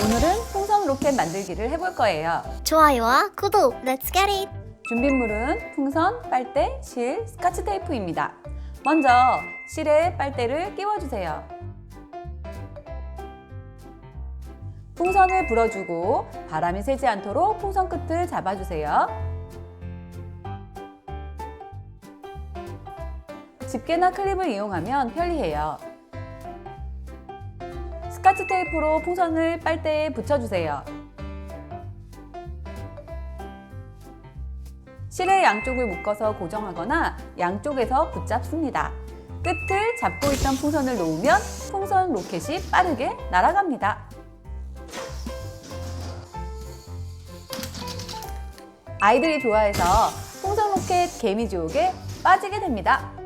오늘은 풍선 로켓 만들기를 해볼 거예요. 좋아요와 구독, let's get it! 준비물은 풍선, 빨대, 실, 스카치 테이프입니다. 먼저 실에 빨대를 끼워주세요. 풍선을 불어주고 바람이 새지 않도록 풍선 끝을 잡아주세요. 집게나 클립을 이용하면 편리해요. 스카치 테이프로 풍선을 빨대에 붙여주세요. 실의 양쪽을 묶어서 고정하거나 양쪽에서 붙잡습니다. 끝을 잡고 있던 풍선을 놓으면 풍선 로켓이 빠르게 날아갑니다. 아이들이 좋아해서 풍선 로켓 개미지옥에 빠지게 됩니다.